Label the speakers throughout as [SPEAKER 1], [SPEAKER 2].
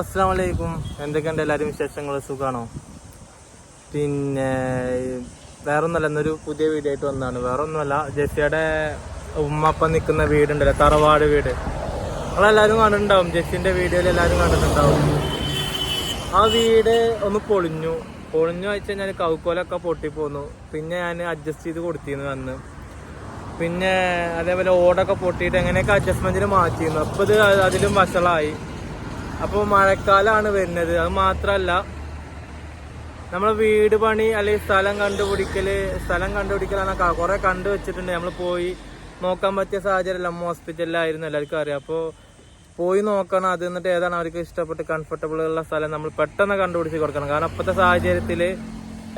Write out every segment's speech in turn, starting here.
[SPEAKER 1] അസ്സാം വലൈക്കും എന്തൊക്കെയുണ്ട് എല്ലാവരും വിശേഷങ്ങൾ? സുഖമാണോ പിന്നെ വേറെ ഒന്നല്ല എന്നൊരു പുതിയ വീഡിയോ ആയിട്ട് വന്നതാണ്. വേറെ ഒന്നുമല്ല ജെസ്സിയുടെ ഉമ്മപ്പം നിൽക്കുന്ന വീടുണ്ടല്ലോ തറവാട് വീട്. നമ്മളെല്ലാവരും കണ്ടിട്ടുണ്ടാവും ജെസ്സിന്റെ വീഡിയോയിൽ എല്ലാവരും കണ്ടിട്ടുണ്ടാവും. ആ വീട് ഒന്ന് പൊളിഞ്ഞു. പൊളിഞ്ഞു വെച്ച് കഴിഞ്ഞാൽ കൗക്കോലൊക്കെ പൊട്ടിപ്പോന്നു. പിന്നെ ഞാൻ അഡ്ജസ്റ്റ് ചെയ്ത് കൊടുത്തിരുന്നു അന്ന്. പിന്നെ അതേപോലെ ഓടൊക്കെ പൊട്ടിയിട്ട് എങ്ങനെയൊക്കെ അഡ്ജസ്റ്റ്മെന്റിന് മാറ്റിയിരുന്നു. അപ്പോൾ ഇത് അതിലും വഷളായി. അപ്പോൾ മഴക്കാലമാണ് വരുന്നത്. അത് മാത്രമല്ല നമ്മൾ വീട് പണി അല്ലെങ്കിൽ സ്ഥലം കണ്ടുപിടിക്കൽ സ്ഥലം കണ്ടുപിടിക്കലാണ് കുറെ കണ്ടു വെച്ചിട്ടുണ്ട്. നമ്മൾ പോയി നോക്കാൻ പറ്റിയ സാഹചര്യം അമ്മ ഹോസ്പിറ്റലിലായിരുന്നു എല്ലാവർക്കും അറിയാം. അപ്പോൾ പോയി നോക്കണം. അത് എന്നിട്ട് ഏതാണ് അവർക്ക് ഇഷ്ടപ്പെട്ട് കംഫർട്ടബിൾ ഉള്ള സ്ഥലം നമ്മൾ പെട്ടെന്ന് കണ്ടുപിടിച്ച് കൊടുക്കണം. കാരണം അപ്പോഴത്തെ സാഹചര്യത്തിൽ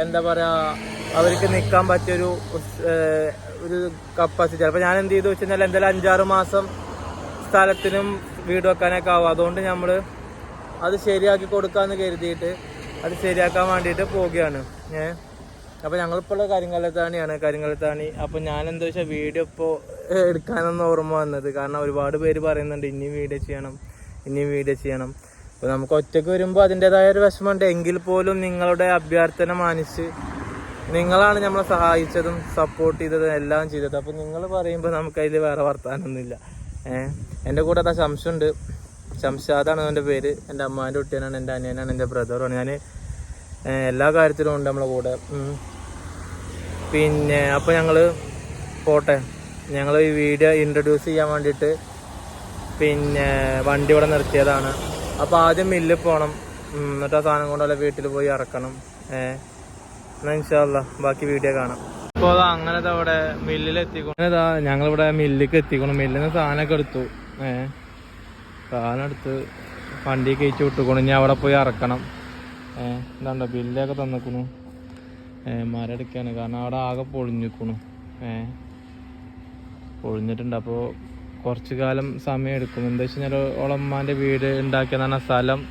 [SPEAKER 1] എന്താ പറയാ അവർക്ക് നിൽക്കാൻ പറ്റിയൊരു ഒരു കപ്പാസിറ്റി അപ്പോൾ ഞാൻ എന്ത് ചെയ്തു വെച്ച് കഴിഞ്ഞാൽ എന്തായാലും അഞ്ചാറ് മാസം സ്ഥലത്തിനും വീട് വെക്കാനൊക്കെ ആവും. അതുകൊണ്ട് നമ്മൾ അത് ശരിയാക്കി കൊടുക്കാന്ന് കരുതിയിട്ട് അത് ശരിയാക്കാൻ വേണ്ടിയിട്ട് പോവുകയാണ്. ഏ? അപ്പോൾ ഞങ്ങളിപ്പോൾ ഉള്ള കരിങ്കലത്താണിയാണ് കരിങ്കലത്താണി അപ്പോൾ ഞാൻ എന്താ വെച്ചാൽ വീഡിയോ ഇപ്പോൾ എടുക്കാനൊന്നും ഓർമ്മ വന്നത്. കാരണം ഒരുപാട് പേര് പറയുന്നുണ്ട് ഇനിയും വീഡിയോ ചെയ്യണം ഇനിയും വീഡിയോ ചെയ്യണം. അപ്പോൾ നമുക്ക് ഒറ്റയ്ക്ക് വരുമ്പോൾ അതിന്റെതായ ഒരു വിഷമമുണ്ട്. എങ്കിൽ പോലും നിങ്ങളുടെ അഭ്യർത്ഥന മാനിച്ച് നിങ്ങളാണ് നമ്മളെ സഹായിച്ചതും സപ്പോർട്ട് ചെയ്തതും എല്ലാം ചെയ്തത്. അപ്പോൾ നിങ്ങൾ പറയുമ്പോൾ നമുക്കതിൽ വേറെ വർത്താനൊന്നുമില്ല. എന്റെ കൂടെ അതാ ശംസുണ്ട്. ശംഷാദാണ് എന്റെ പേര്. എന്റെ അമ്മാന്റെ കുട്ടിയാണ് എന്റെ അനിയനാണ് എന്റെ ബ്രദറുമാണ്. ഞാൻ എല്ലാ കാര്യത്തിലും ഉണ്ട് നമ്മളെ കൂടെ. പിന്നെ അപ്പോൾ ഞങ്ങൾ പോട്ടെ. ഞങ്ങൾ ഈ വീഡിയോ ഇൻട്രൊഡ്യൂസ് ചെയ്യാൻ വേണ്ടിയിട്ട് പിന്നെ വണ്ടി ഇവിടെ നിർത്തിയതാണ്. അപ്പോൾ ആദ്യം മില്ലിൽ പോകണം എന്നിട്ട് ആ സാധനം കൊണ്ടുള്ള വീട്ടിൽ പോയി ഇറക്കണം. ഏഹ് എന്നാ ഇൻഷാല്ല ബാക്കി വീഡിയോ കാണാം. ഇപ്പോൾ അതാ അങ്ങനെ ദാ ഇവിടെ മില്ലിൽ ഞങ്ങളിവിടെ മില്ലിലേക്ക് എത്തിക്കണം. മില്ലിൽ നിന്ന് സാധനമൊക്കെ എടുത്തു. ഏ? സാധനം എടുത്ത് വണ്ടി കയറ്റി വിട്ടുക്കണം. ഇനി അവിടെ പോയി ഇറക്കണം ഏ? എന്താണ്ടോ ബില്ലൊക്കെ തന്നിക്കണു. ഏഹ് മരടിക്കാണ് കാരണം അവിടെ ആകെ പൊളിഞ്ഞിക്കണു. ഏ? പൊളിഞ്ഞിട്ടുണ്ട്. അപ്പോൾ കുറച്ച് കാലം സമയം എടുക്കും. എന്താ വെച്ച് കഴിഞ്ഞാൽ ഓളമ്മാന്റെ വീട് ഉണ്ടാക്കിയതാണ് ആ സ്ഥലം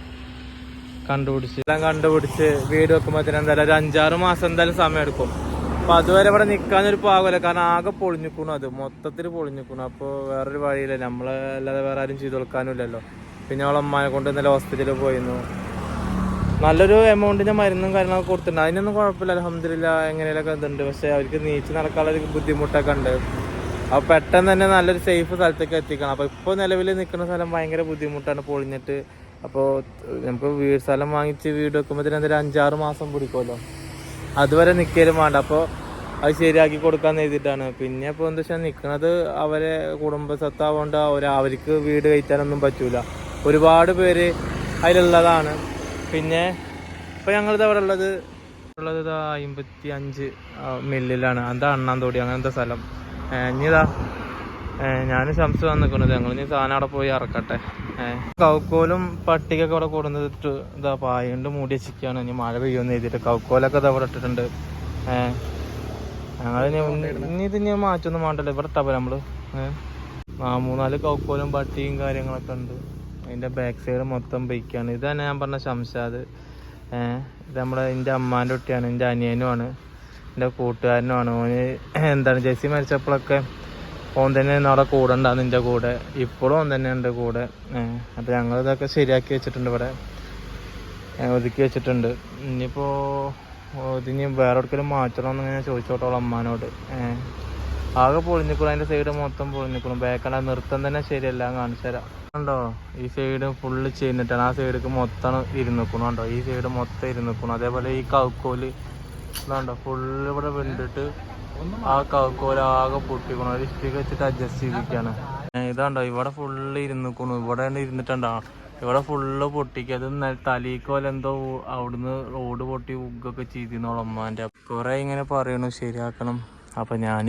[SPEAKER 1] കണ്ടുപിടിച്ച് എല്ലാം കണ്ടുപിടിച്ച് വീട് വെക്കുമ്പോഴത്തേനും എന്തായാലും ഒരു അഞ്ചാറ് മാസം എന്തായാലും സമയം എടുക്കും. അപ്പൊ അതുവരെ ഇവിടെ നിൽക്കാനൊരു പാകമല്ല. കാരണം ആകെ പൊളിഞ്ഞിക്കണു അത്. മൊത്തത്തിൽ പൊളിഞ്ഞിക്കണു. അപ്പോൾ വേറൊരു വഴിയില്ല. നമ്മളെ അല്ലാതെ വേറെ ആരും ചെയ്തു കൊടുക്കാനുമില്ലല്ലോ. പിന്നെ അവളെ അമ്മാനെ കൊണ്ട് ഇന്നലെ ഹോസ്പിറ്റലിൽ പോയിരുന്നു. നല്ലൊരു എമൗണ്ടിന്റെ മരുന്നും കാര്യങ്ങളൊക്കെ കൊടുത്തിട്ടുണ്ട്. അതിനൊന്നും കുഴപ്പമില്ല. അലഹമില്ല എങ്ങനെയൊക്കെ ഇതുണ്ട്. പക്ഷെ അവർക്ക് നീച്ച് നടക്കാനുള്ള ഒരു ബുദ്ധിമുട്ടൊക്കെ ഉണ്ട്. അപ്പോൾ പെട്ടെന്ന് തന്നെ നല്ലൊരു സേഫ് സ്ഥലത്തേക്ക് എത്തിക്കണം. അപ്പോൾ ഇപ്പോൾ നിലവിൽ നിൽക്കുന്ന സ്ഥലം ഭയങ്കര ബുദ്ധിമുട്ടാണ് പൊളിഞ്ഞിട്ട്. അപ്പോൾ നമുക്ക് വീട് സ്ഥലം വാങ്ങിച്ച് വീട് വെക്കുമ്പോഴത്തേനും എന്തെങ്കിലും അഞ്ചാറ് മാസം പിടിക്കുമല്ലോ. അതുവരെ നിൽക്കലും വേണ്ട. അപ്പോൾ അത് ശരിയാക്കി കൊടുക്കാന്ന് എഴുതിയിട്ടാണ്. പിന്നെ ഇപ്പോൾ എന്താ വെച്ചാൽ നിൽക്കുന്നത് അവരെ കുടുംബ സ്വത്താവുകൊണ്ട് അവർ അവർക്ക് വീട് കഴിക്കാനൊന്നും പറ്റൂല. ഒരുപാട് പേര് അതിലുള്ളതാണ്. പിന്നെ ഇപ്പോൾ ഞങ്ങളിത് അവിടെ ഉള്ളത് ഉള്ളത് അമ്പത്തി അഞ്ച് മില്ലിലാണ്. എന്താ അണ്ണാന്തോടി. അങ്ങനത്തെ സ്ഥലം? ഇനി ഇനിതാ ഞാൻ ശംസ് വന്നിക്കുന്നത് ഞങ്ങൾ ഇനി സാധനം അവിടെ പോയി ഇറക്കട്ടെ. കൗക്കോലും പട്ടികൊക്കെ അവിടെ കൊടുത്തിട്ട് ഇതാ പായണ്ട് മൂടി വെച്ചിരിക്കുകയാണ്. ഇനി മഴ പെയ്യുമെന്ന് എഴുതിയിട്ട് കൗക്കോലൊക്കെ ഇതാ അവിടെ ഇട്ടിട്ടുണ്ട്. ഞങ്ങൾ ഇനി ഇത് ഞാൻ മാറ്റൊന്നും വേണ്ടല്ലോ. ഇവിടെ നമ്മൾ. ഏഹ് ആ മൂന്നാൽ കൗക്കോലും പട്ടിയും കാര്യങ്ങളൊക്കെ ഉണ്ട്. അതിന്റെ ബാക്ക് സൈഡ് മൊത്തം ബൈക്കാണ് ഇത് തന്നെ ഞാൻ പറഞ്ഞ ശംഷാദ് ഇത് നമ്മുടെ എന്റെ അമ്മാന്റെ കുട്ടിയാണ് എന്റെ അനിയനുമാണ് എന്റെ കൂട്ടുകാരനുമാണ്. ഓന് എന്താണ് ജെസ്സി മരിച്ചപ്പോഴൊക്കെ ഓൻ തന്നെ അവിടെ കൂടെ ഉണ്ടാകും നിന്റെ കൂടെ. ഇപ്പോഴും ഓൻ തന്നെ ഉണ്ട് കൂടെ. അപ്പോൾ ഞങ്ങൾ ഇതൊക്കെ ശരിയാക്കി വെച്ചിട്ടുണ്ട് ഇവിടെ. ഒതുക്കി വെച്ചിട്ടുണ്ട്. ഇനിയിപ്പോൾ ഇതിന് വേറെ എവിടെക്കെങ്കിലും മാറ്റണമെന്ന് ഇങ്ങനെ ചോദിച്ചോട്ടോളൂ അമ്മാനോട്. ആകെ പൊളിഞ്ഞിക്കുള്ളൂ അതിന്റെ സൈഡ് മൊത്തം പൊളിഞ്ഞിക്കുള്ളൂ ബാക്കണ്ട നൃത്തം തന്നെ ശരിയല്ല ഞാൻ കാണിച്ചു തരാം. കണ്ടോ? ഈ സൈഡ് ഫുള്ള് ചെയ്യുന്നിട്ടാണ് ആ സൈഡിക്ക് മൊത്തം ഇരുന്നിക്കണം കണ്ടോ? ഈ സൈഡ് മൊത്തം ഇരുന്നിക്കണം. അതേപോലെ ഈ കൗക്കോൽ ഇതാണ്ടോ? ഫുള്ള് ഇവിടെ വെണ്ടിട്ട് ആ കൗക്കോൽ ആകെ പൊട്ടിക്കണം. ഒരു ഇഷ്ടിക വെച്ചിട്ട് അഡ്ജസ്റ്റ് ചെയ്തിരിക്കാണ്. ഇതാണ്ടോ ഇവിടെ ഫുള്ള് ഇരുന്നിക്കണു. ഇവിടെ ഇരുന്നിട്ടുണ്ടോ? ഇവിടെ ഫുള്ള് പൊട്ടിക്കുക അത് തലീക്കോല എന്തോ അവിടുന്ന് റോഡ് പൊട്ടി ഉഗ്ഗൊക്കെ ചെയ്തിരുന്നോളൂ അമ്മാന്റെ കുറെ ഇങ്ങനെ പറയണു ശരിയാക്കണം. അപ്പൊ ഞാൻ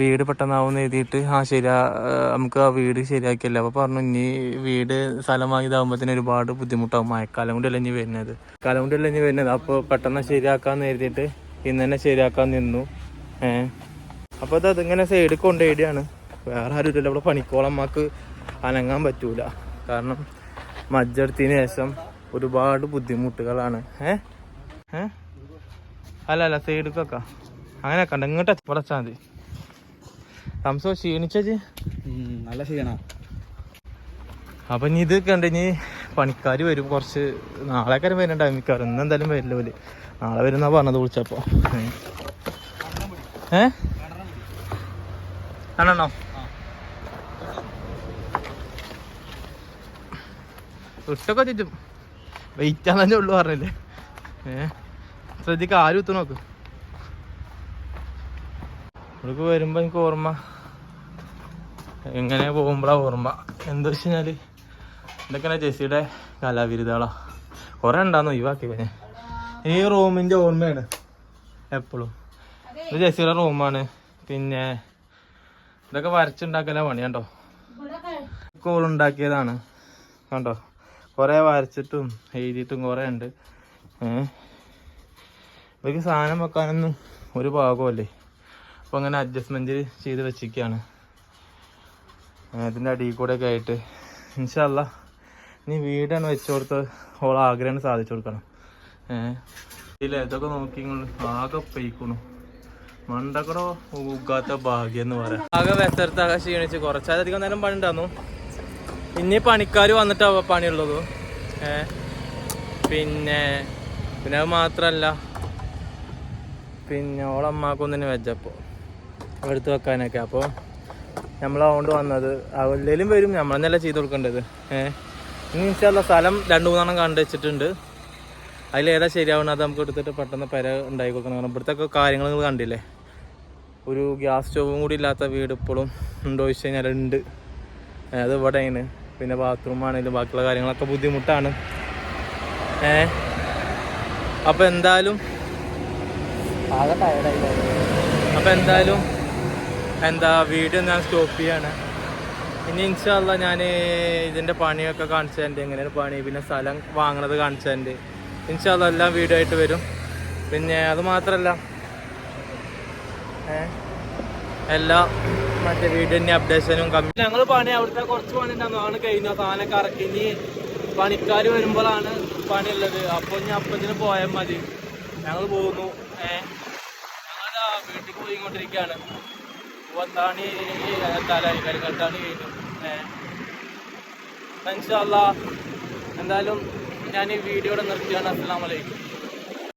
[SPEAKER 1] വീട് പെട്ടെന്നാവും എഴുതിയിട്ട് ആ ശരിയാ നമുക്ക് ആ വീട് ശരിയാക്കിയല്ലേ? അപ്പൊ പറഞ്ഞു ഇനി വീട് സ്ഥലം വാങ്ങിയതാകുമ്പോഴത്തേന് ഒരുപാട് ബുദ്ധിമുട്ടാവും. മഴക്കാലം കൊണ്ടല്ല ഇനി വരുന്നത്? കാലം കൊണ്ടല്ല ഇനി വരുന്നത്. അപ്പോൾ പെട്ടെന്ന് ശരിയാക്കാന്ന് എഴുതിയിട്ട് ഇന്ന് തന്നെ ശരിയാക്കാൻ നിന്നു. ഏഹ് അപ്പോൾ അത് അതിങ്ങനെ സൈഡിൽ കൊണ്ടുപോയിടാണ് വേറെ ആരും ഇല്ലല്ലോ. ഇവിടെ പണിക്കോളം അമ്മയ്ക്ക് അനങ്ങാൻ പറ്റൂല. കാരണം മജ്ജെടുത്തതിന് ശേഷം ഒരുപാട് ബുദ്ധിമുട്ടുകളാണ്. ഏ? ഏഹ് അല്ല അല്ല സൈഡിക്കൊക്കെ അങ്ങനെ കണ്ട ഇങ്ങോട്ട് പടച്ചാൽ മതി. സംസോ ക്ഷീണിച്ചത്
[SPEAKER 2] നല്ല ക്ഷീണ.
[SPEAKER 1] അപ്പൊ ഇനി ഇത് കണ്ട് ഇനി പണിക്കാർ വരും. കുറച്ച് നാളെക്കാരും വരുന്നുണ്ടാവും മിക്കവാറും. ഇന്ന് എന്തായാലും വരില്ല പോലെ നാളെ വരുന്ന പറഞ്ഞത് വിളിച്ചപ്പോൾ ഏ? ആണോ ഇട്ടൊക്കെ ചുറ്റും വെയിറ്റ് ആണെന്നേ ഉള്ളു പറഞ്ഞില്ലേ? ഏ? ശ്രദ്ധിക്ക ആരും എത്തു നോക്ക്. ഇവിടേക്ക് വരുമ്പോ എനിക്ക് ഓർമ്മ. എങ്ങനെ പോകുമ്പോഴാ ഓർമ്മ. എന്താ വെച്ച് കഴിഞ്ഞാൽ ഇതൊക്കെയാണ് ജെസ്സിയുടെ കലാവിരുദ്ധകളാ കുറെ ഉണ്ടാന്ന് ഒഴിവാക്കി കഴിഞ്ഞ ഈ റൂമിന്റെ ഓർമ്മയാണ് എപ്പോഴും ഇത് ജെസ്സിയുടെ റൂമാണ് പിന്നെ ഇതൊക്കെ വരച്ചുണ്ടാക്കല പണി കണ്ടോ? കോൾ ഉണ്ടാക്കിയതാണ്. കണ്ടോ? കൊറേ വരച്ചിട്ടും എഴുതിയിട്ടും കൊറേ ഉണ്ട്. ഇവർക്ക് സാധനം വെക്കാനൊന്നും ഒരു ഭാഗമല്ലേ അപ്പോൾ അങ്ങനെ അഡ്ജസ്റ്റ്മെന്റ് ചെയ്ത് വെച്ചിരിക്കുകയാണ് ഇതിന്റെ അടിയിൽ കൂടെ ഒക്കെ ആയിട്ട്. ഇൻഷല്ല ഇനി വീടാണ് വെച്ചു കൊടുത്ത് ഓൾ ആഗ്രഹം സാധിച്ചു കൊടുക്കണം. ഏഹ് ഇല്ല ഇതൊക്കെ നോക്കി ആകെ പെയ്ക്കണു. മണ്ടക്കടോ ഊക്കാത്ത ഭാഗ്യം എന്ന് പറയാം. ആകെ വെത്തരത്താകെ ക്ഷീണിച്ച് കുറച്ചധികം നേരം പണി ഉണ്ടായിരുന്നു. ഇനി പണിക്കാർ വന്നിട്ടാ പണിയുള്ളത്? ഏ? പിന്നെ പിന്നെ അത് മാത്രല്ല. പിന്നെ ഓളമ്മാക്കൊന്നിന് വെച്ചപ്പോ എടുത്ത് വെക്കാനൊക്കെ. അപ്പോൾ നമ്മൾ അതുകൊണ്ട് വന്നത്. അവരിലും വരും. നമ്മൾ തന്നെയല്ല ചെയ്ത് കൊടുക്കേണ്ടത്. ഏഹ് ഇനി ഇൻഷാല്ല സ്ഥലം രണ്ട് മൂന്നെണ്ണം കണ്ടു വെച്ചിട്ടുണ്ട്. അതിലേതാ ശരിയാവണം അത് നമുക്ക് എടുത്തിട്ട് പെട്ടെന്ന് പെര ഉണ്ടായി കൊടുക്കണം. കാരണം ഇവിടുത്തെ കാര്യങ്ങൾ നിങ്ങൾ കണ്ടില്ലേ? ഒരു ഗ്യാസ് സ്റ്റോവും കൂടി ഇല്ലാത്ത വീട് ഇപ്പോഴും ഉണ്ടോ ചോദിച്ചു കഴിഞ്ഞാൽ ഉണ്ട്. അത് ഇവിടെയാണ്. പിന്നെ ബാത്റൂം ആണെങ്കിലും ബാക്കിയുള്ള കാര്യങ്ങളൊക്കെ ബുദ്ധിമുട്ടാണ്. ഏ അപ്പോൾ എന്തായാലും ആകെ ടയർഡായി അപ്പോൾ എന്തായാലും എന്താ വീഡിയോ ഞാൻ സ്റ്റോപ്പ് ചെയ്യാണ്. ഇനി ഇൻഷാല്ല ഞാൻ ഇതിന്റെ പണിയൊക്കെ കാണിച്ചതിന്റെ എങ്ങനെയാണ് പണി? പിന്നെ സ്ഥലം വാങ്ങണത് കാണിച്ചതിന്റെ ഇൻഷാല്ല എല്ലാം വീഡിയോ ആയിട്ട് വരും. പിന്നെ അത് മാത്രമല്ല എല്ലാ മറ്റേ വീടിന്റെ അപ്ഡേഷനും കമ്മി ഞങ്ങൾ പണി അവിടുത്തെ കുറച്ച് പണി ഉണ്ടായിരുന്നു. ആണ് കഴിഞ്ഞ സാധനമൊക്കെ ഇറക്കി ഇനി പണിക്കാർ വരുമ്പോഴാണ് പണി ഉള്ളത് അപ്പോൾ ഇനി അപ്പത്തിന് പോയാൽ മതി. ഞങ്ങൾ പോകുന്നു. ഏഹ് ഞങ്ങളതാ വീട്ടിൽ പോയിക്കൊണ്ടിരിക്കുകയാണ്. പത്താണി എത്താലായി കരിക്കട്ടാണി കഴിഞ്ഞു ഏഹ് എന്തായാലും ഞാൻ ഈ വീഡിയോയുടെ നിർത്തിയാണ്. അസ്സലാമലൈക്കും